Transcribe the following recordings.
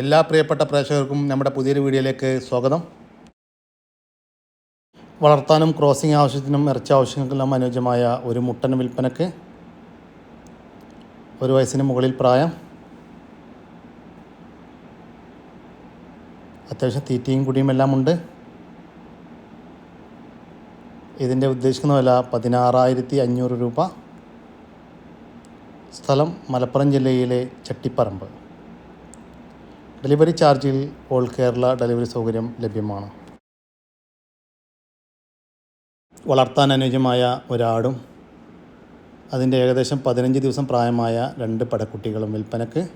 എല്ലാ പ്രിയപ്പെട്ട പ്രേക്ഷകർക്കും നമ്മുടെ പുതിയൊരു വീഡിയോയിലേക്ക് സ്വാഗതം. വളർത്താനും ക്രോസിംഗ് ആവശ്യത്തിനും ഇറച്ചി ആവശ്യങ്ങൾക്കെല്ലാം അനുയോജ്യമായ ഒരു മുട്ടൻ വിൽപ്പനക്ക് ഒരു വയസ്സിന് മുകളിൽ പ്രായം അത്യാവശ്യം തീറ്റയും കുടിയും എല്ലാം ഉണ്ട്. ഇതിന്റെ ഉദ്ദേശിക്കുന്ന വില പതിനാറായിരത്തി അഞ്ഞൂറ് രൂപ. സ്ഥലം മലപ്പുറം ജില്ലയിലെ ചട്ടിപ്പറമ്പ്. ഡെലിവറി ചാർജിൽ ഓൾ കേരള ഡെലിവറി സൗകര്യം ലഭ്യമാണ്. വളർത്താൻ അനുയോജ്യമായ ഒരാടും അതിന്റെ ഏകദേശം പതിനഞ്ച് ദിവസം പ്രായമായ രണ്ട് പടക്കുട്ടികളും വിൽപ്പനക്ക്.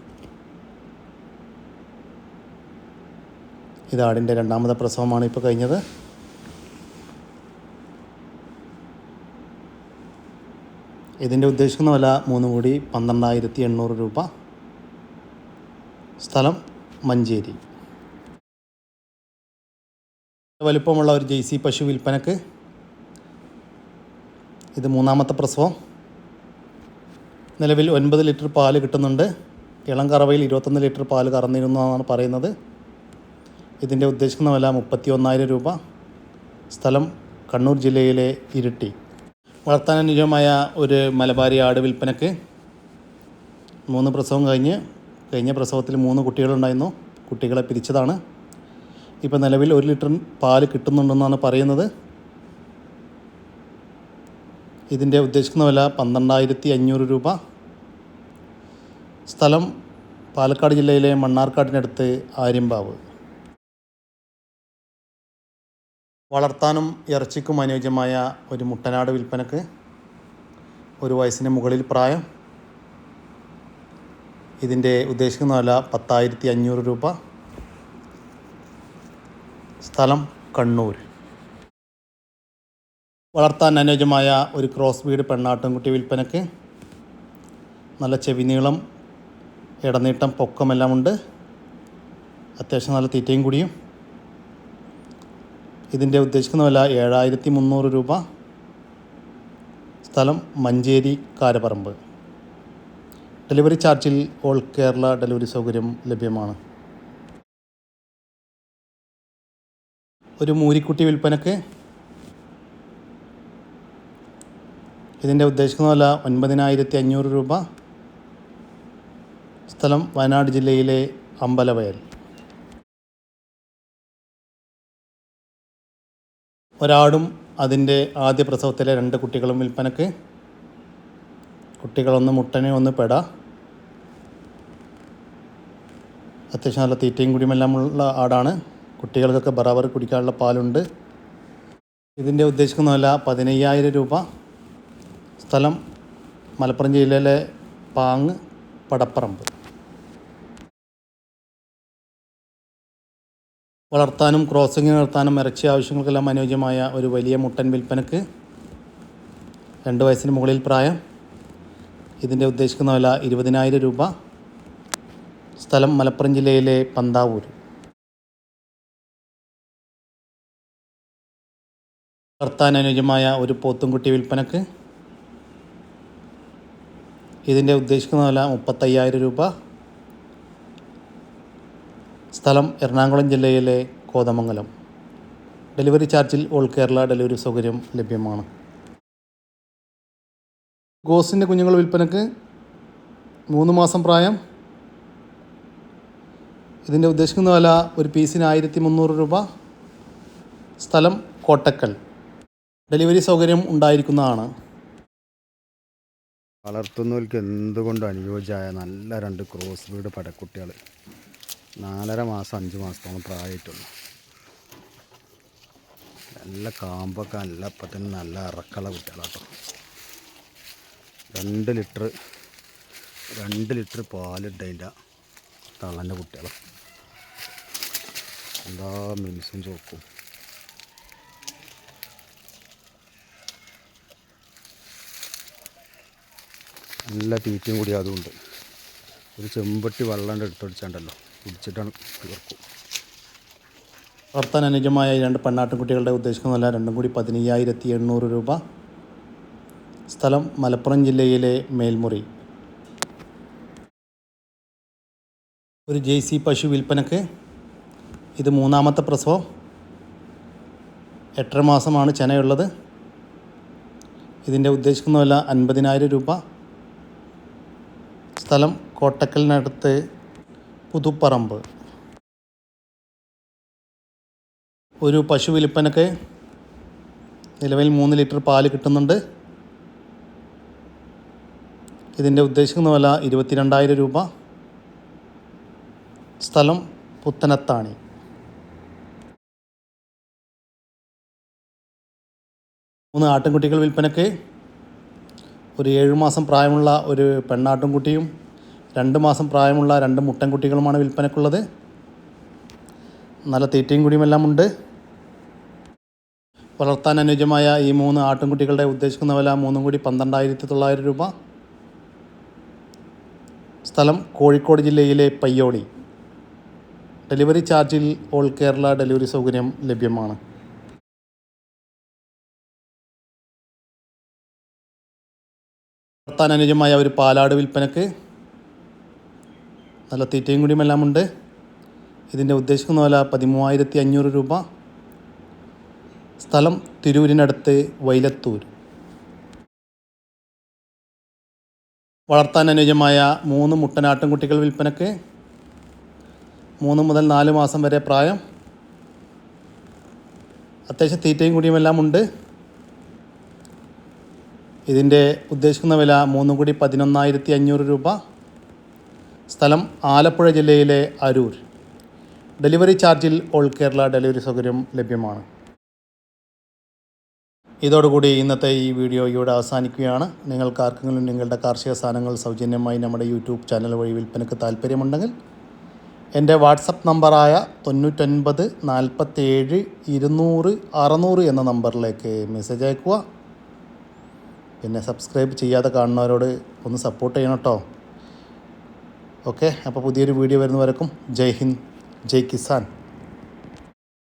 ഇത് ആടിന്റെ രണ്ടാമത്തെ പ്രസവമാണ് ഇപ്പോൾ കഴിഞ്ഞത്. ഇതിന്റെ ഉദ്ദേശിക്കുന്ന വില മൂന്ന് കോടി പന്ത്രണ്ടായിരത്തി എണ്ണൂറ് രൂപ. സ്ഥലം മഞ്ചേരി. വലുപ്പമുള്ള ഒരു ജെയ്സി പശു വിൽപ്പനക്ക് ഇത് മൂന്നാമത്തെ പ്രസവം. നിലവിൽ ഒൻപത് ലിറ്റർ പാൽ കിട്ടുന്നുണ്ട്. ഇളം കറവയിൽ ഇരുപത്തൊന്ന് ലിറ്റർ പാൽ കറന്നിരുന്നു എന്നാണ് പറയുന്നത്. ഇതിന്റെ ഉദ്ദേശിക്കുന്ന വില മുപ്പത്തി ഒന്നായിരം രൂപ. സ്ഥലം കണ്ണൂർ ജില്ലയിലെ ഇരിട്ടി. വളർത്താൻ അനുയോജ്യമായ ഒരു മലബാരി ആട് വിൽപ്പനക്ക് മൂന്ന് പ്രസവം കഴിഞ്ഞ് കഴിഞ്ഞ പ്രസവത്തിൽ മൂന്ന് കുട്ടികളുണ്ടായിരുന്നു. കുട്ടികളെ പിരിച്ചതാണ്. ഇപ്പോൾ നിലവിൽ ഒരു ലിറ്റർ പാൽ കിട്ടുന്നുണ്ടെന്നാണ് പറയുന്നത്. ഇതിന്റെ ഉദ്ദേശിക്കുന്ന വില പന്ത്രണ്ടായിരത്തി അഞ്ഞൂറ് രൂപ. സ്ഥലം പാലക്കാട് ജില്ലയിലെ മണ്ണാർക്കാടിനടുത്ത് ആര്യമ്പാവ്. വളർത്താനും ഇറച്ചിക്കും അനുയോജ്യമായ ഒരു മുട്ടനാട് വിൽപ്പനക്ക് ഒരു വയസ്സിന് മുകളിൽ പ്രായം. ഇതിന്റെ ഉദ്ദേശിക്കുന്ന വില പത്തായിരത്തി അഞ്ഞൂറ് രൂപ. സ്ഥലം കണ്ണൂർ. വളർത്താൻ അനുയോജ്യമായ ഒരു ക്രോസ് ബീഡ് പെണ്ണാട്ടുംകുട്ടി വിൽപ്പനക്ക് നല്ല ചെവിനീളം ഇടനീട്ടം പൊക്കമെല്ലാം ഉണ്ട് അത്യാവശ്യം നല്ല തീറ്റയും കൂടിയും. ഇതിന്റെ ഉദ്ദേശിക്കുന്ന വില ഏഴായിരത്തി മുന്നൂറ് രൂപ. സ്ഥലം മഞ്ചേരി കാരപ്പറമ്പ് ഡെലിവറി ചാർജിൽ ഓൾ കേരള ഡെലിവറി സൗകര്യം ലഭ്യമാണ്. ഒരു മൂരിക്കുട്ടി വിൽപ്പനക്ക് ഇതിന്റെ ഉദ്ദേശിക്കുന്ന വില ഒൻപതിനായിരത്തി അഞ്ഞൂറ് രൂപ. സ്ഥലം വയനാട് ജില്ലയിലെ അമ്പലവയൽ. ഒരാടും അതിന്റെ ആദ്യ പ്രസവത്തിലെ രണ്ട് കുട്ടികളും വിൽപ്പനക്ക് കുട്ടികളൊന്ന് മുട്ടനെ ഒന്ന് പെട. അത്യാവശ്യം നല്ല തീറ്റയും കുടിയുമെല്ലാം ഉള്ള ആടാണ്. കുട്ടികൾക്കൊക്കെ ബറാബർ കുടിക്കാനുള്ള പാലുണ്ട്. ഇതിന്റെ ഉദ്ദേശിക്കുന്ന വില പതിനയ്യായിരം രൂപ. സ്ഥലം മലപ്പുറം ജില്ലയിലെ പാങ് പടപ്പറമ്പ്. വളർത്താനും ക്രോസിംഗ് നടത്താനും ഇറച്ചി ആവശ്യങ്ങൾക്കെല്ലാം അനുയോജ്യമായ ഒരു വലിയ മുട്ടൻ വിൽപ്പനക്ക് രണ്ട് വയസ്സിന് മുകളിൽ പ്രായം. ഇതിന്റെ ഉദ്ദേശിക്കുന്ന വില ഇരുപതിനായിരം രൂപ. സ്ഥലം മലപ്പുറം ജില്ലയിലെ പന്താവൂർ. വളർത്താൻ അനുയോജ്യമായ ഒരു പോത്തുംകുട്ടി വിൽപ്പനക്ക്. ഇതിന്റെ ഉദ്ദേശിക്കുന്ന വില മുപ്പത്തയ്യായിരം രൂപ. സ്ഥലം എറണാകുളം ജില്ലയിലെ കോതമംഗലം. ഡെലിവറി ചാർജിൽ ഓൾ കേരള ഡെലിവറി സൗകര്യം ലഭ്യമാണ്. ഗോസിന്റെ കുഞ്ഞുങ്ങൾ വിൽപ്പനക്ക് മൂന്ന് മാസം പ്രായം. ഇതിന്റെ ഉദ്ദേശിക്കുന്ന വില ഒരു പീസിന് ആയിരത്തി മുന്നൂറ് രൂപ. സ്ഥലം കോട്ടക്കൽ. ഡെലിവറി സൗകര്യം ഉണ്ടായിരിക്കുന്നതാണ്. വളർത്തുന്നവർക്ക് എന്തുകൊണ്ട് അനുയോജ്യമായ നല്ല രണ്ട് ക്രോസ് ബ്രീഡ് പടക്കുട്ടികൾ നാലര മാസം അഞ്ച് മാസത്തോളം പ്രായമായിട്ടുള്ളൂ. നല്ല കാമ്പൊക്കെ നല്ല ഇപ്പം നല്ല ഇറക്കുള്ള കുട്ടികളാട്ടോ. രണ്ട് ലിറ്റർ രണ്ട് ലിറ്റർ പാലിട്ടതിന്റെ തള്ളന്റെ കുട്ടികളെ. എന്താ മിനിസും ചോക്കും. നല്ല തീറ്റയും കൂടി അതുകൊണ്ട് ഒരു ചെമ്പട്ടി വെള്ളം എടുത്തൊടിച്ചാണ്ടല്ലോ കുടിച്ചിട്ടാണ് തീർക്കും. വളർത്താൻ അനുജമായ രണ്ട് പെണ്ണാട്ടുകുട്ടികളുടെ കുട്ടികളുടെ വില രണ്ടും കൂടി പതിനയ്യായിരത്തി എണ്ണൂറ് രൂപ. സ്ഥലം മലപ്പുറം ജില്ലയിലെ മേൽമുറി. ഒരു ജെ സി പശു വിൽപ്പനക്ക് ഇത് മൂന്നാമത്തെ പ്രസവം. എട്ടര മാസമാണ് ചെനയുള്ളത്. ഇതിന്റെ ഉദ്ദേശിക്കുന്ന വില അൻപതിനായിരം രൂപ. സ്ഥലം കോട്ടക്കലിനടുത്ത് പുതുപ്പറമ്പ്. ഒരു പശു വിൽപ്പനക്ക് നിലവിൽ മൂന്ന് ലിറ്റർ പാൽ കിട്ടുന്നുണ്ട്. ഇതിന്റെ ഉദ്ദേശിക്കുന്ന വില ഇരുപത്തിരണ്ടായിരം രൂപ. സ്ഥലം പുത്തനത്താണി. മൂന്ന് ആട്ടിൻകുട്ടികൾ വിൽപ്പനയ്ക്ക്. ഒരു ഏഴ് മാസം പ്രായമുള്ള ഒരു പെണ്ണാട്ടിൻകുട്ടിയും രണ്ട് മാസം പ്രായമുള്ള രണ്ട് മുട്ടൻകുട്ടികളുമാണ് വിൽപ്പനക്കുള്ളത് നല്ല തീറ്റയും കുടിയുമെല്ലാം ഉണ്ട്. വളർത്താൻ അനുയോജ്യമായ ഈ മൂന്ന് ആട്ടിൻകുട്ടികളുടെ ഉദ്ദേശിക്കുന്ന വില മൂന്നും കൂടി പന്ത്രണ്ടായിരത്തി തൊള്ളായിരം രൂപ. സ്ഥലം കോഴിക്കോട് ജില്ലയിലെ പയ്യോളി ഡെലിവറി ചാർജിൽ ഓൾ കേരള ഡെലിവറി സൗകര്യം ലഭ്യമാണ്. നടത്താൻ അനുജമായ ഒരു പാലാട് വിൽപ്പനക്ക് നല്ല തീറ്റയും കുടിയുമെല്ലാം ഉണ്ട് ഇതിന്റെ ഉദ്ദേശിക്കുന്ന വില പതിമൂവായിരത്തി അഞ്ഞൂറ് രൂപ. സ്ഥലം തിരൂരിനടുത്ത് വൈലത്തൂർ. വളർത്താൻ അനുയോജ്യമായ മൂന്ന് മുട്ടനാട്ടിൻകുട്ടികൾ വിൽപ്പനക്ക് മൂന്ന് മുതൽ നാല് മാസം വരെ പ്രായം. അത്യാവശ്യം തീറ്റയും കൂടിയുമെല്ലാം ഉണ്ട്. ഇതിന്റെ ഉദ്ദേശിക്കുന്ന വില മൂന്നും കൂടി പതിനൊന്നായിരത്തി അഞ്ഞൂറ് രൂപ. സ്ഥലം ആലപ്പുഴ ജില്ലയിലെ അരൂർ. ഡെലിവറി ചാർജിൽ ഓൾ കേരള ഡെലിവറി സൗകര്യം ലഭ്യമാണ്. ഇതോടുകൂടി ഇന്നത്തെ ഈ വീഡിയോ ഇവിടെ അവസാനിക്കുകയാണ്. നിങ്ങൾക്ക് ആർക്കെങ്കിലും നിങ്ങളുടെ കാർഷിക സാധനങ്ങൾ സൗജന്യമായി നമ്മുടെ യൂട്യൂബ് ചാനൽ വഴി വിൽപ്പനയ്ക്ക് താല്പര്യമുണ്ടെങ്കിൽ എന്റെ വാട്സപ്പ് നമ്പറായ തൊണ്ണൂറ്റൊൻപത് നാൽപ്പത്തേഴ് ഇരുന്നൂറ് അറുന്നൂറ് എന്ന നമ്പറിലേക്ക് മെസ്സേജ് അയക്കുക. പിന്നെ സബ്സ്ക്രൈബ് ചെയ്യാതെ കാണുന്നവരോട് ഒന്ന് സപ്പോർട്ട് ചെയ്യണം കേട്ടോ. ഓക്കെ അപ്പോൾ പുതിയൊരു വീഡിയോ വരുന്നവരക്കും ജയ് ഹിന്ദ് ജയ് കിസാൻ.